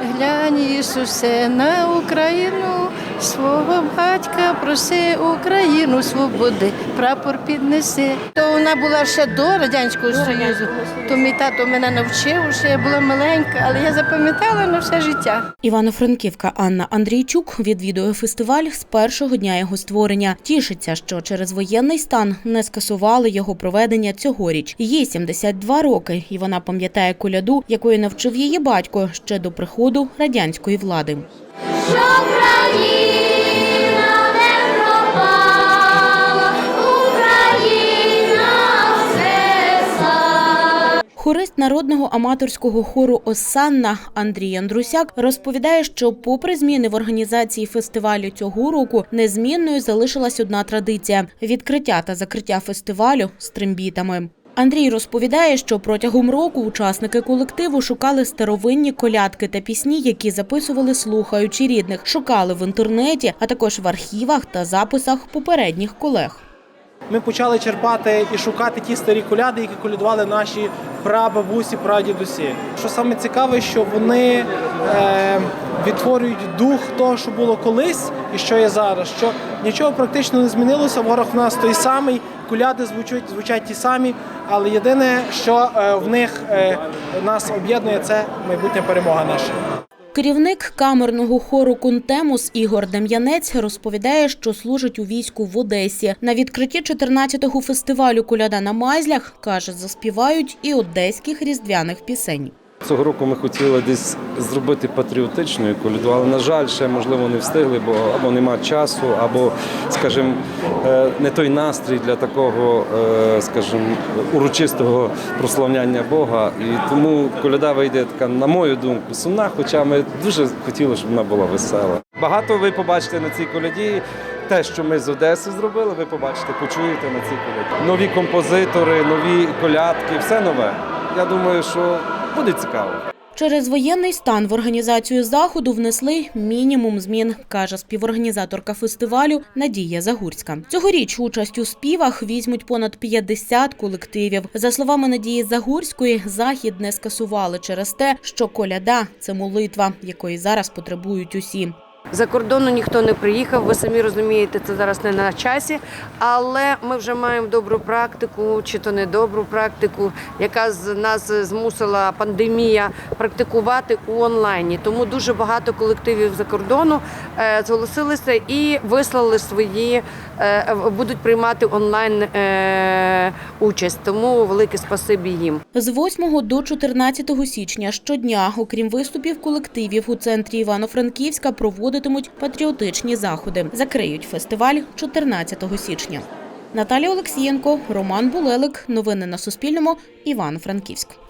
Глянь, Ісусе, на Україну свого батька проси Україну свободи, прапор піднеси. То вона була ще до Радянського Союзу. То мій тато мене навчив, що я була маленька, але я запам'ятала на все життя. Івано-Франківка Анна Андрійчук відвідує фестиваль з першого дня його створення. Тішиться, що через воєнний стан не скасували його проведення цьогоріч. Їй 72 роки, і вона пам'ятає коляду, якої навчив її батько ще до приходу радянської влади. Що Хорист народного аматорського хору Осанна Андрій Андрусяк розповідає, що, попри зміни в організації фестивалю цього року, незмінною залишилась одна традиція відкриття та закриття фестивалю з трембітами. Андрій розповідає, що протягом року учасники колективу шукали старовинні колядки та пісні, які записували слухаючи рідних, шукали в інтернеті, а також в архівах та записах попередніх колег. Ми почали черпати і шукати ті старі коляди, які колядували наші прабабусі, прадідусі. Що саме цікаве, що вони е, відтворюють дух того, що було колись і що є зараз. Що нічого практично не змінилося. Ворог в нас той самий, коляди звучать, звучать ті самі, але єдине, що е, в них е, нас об'єднує, це майбутня перемога наша. Керівник камерного хору Кунтемус Ігор Дем'янець розповідає, що служить у війську в Одесі. На відкритті 14-го фестивалю Коляда на Майзлях каже, заспівають і одеських різдвяних пісень. Цього року ми хотіли десь зробити патріотичною коляду, але, на жаль, ще можливо не встигли, бо або нема часу, або, скажімо, е, не той настрій для такого, е, скажімо, урочистого прославляння Бога. І тому коляда вийде така, на мою думку, сумна, хоча ми дуже хотіли, щоб вона була весела. Багато ви побачите на цій коляді. Те, що ми з Одеси зробили, ви побачите, почуєте на цій коляді. Нові композитори, нові колядки, все нове. Я думаю, що буде цікаво. Через воєнний стан в організацію заходу внесли мінімум змін, каже співорганізаторка фестивалю Надія Загурська. Цьогоріч участь у співах візьмуть понад 50 колективів. За словами Надії Загурської, захід не скасували через те, що коляда це молитва, якої зараз потребують усі. За кордону ніхто не приїхав. Ви самі розумієте, це зараз не на часі. Але ми вже маємо добру практику, чи то не добру практику, яка з нас змусила пандемія практикувати у онлайні. Тому дуже багато колективів за кордону е, зголосилися і вислали свої, е, будуть приймати онлайн е, участь. Тому велике спасибі їм. З 8 до 14 січня щодня, окрім виступів колективів у центрі Івано-Франківська, проводитимуть патріотичні заходи. Закриють фестиваль 14 січня. Наталія Олексієнко, Роман Булелик. Новини на Суспільному. Івано-Франківськ.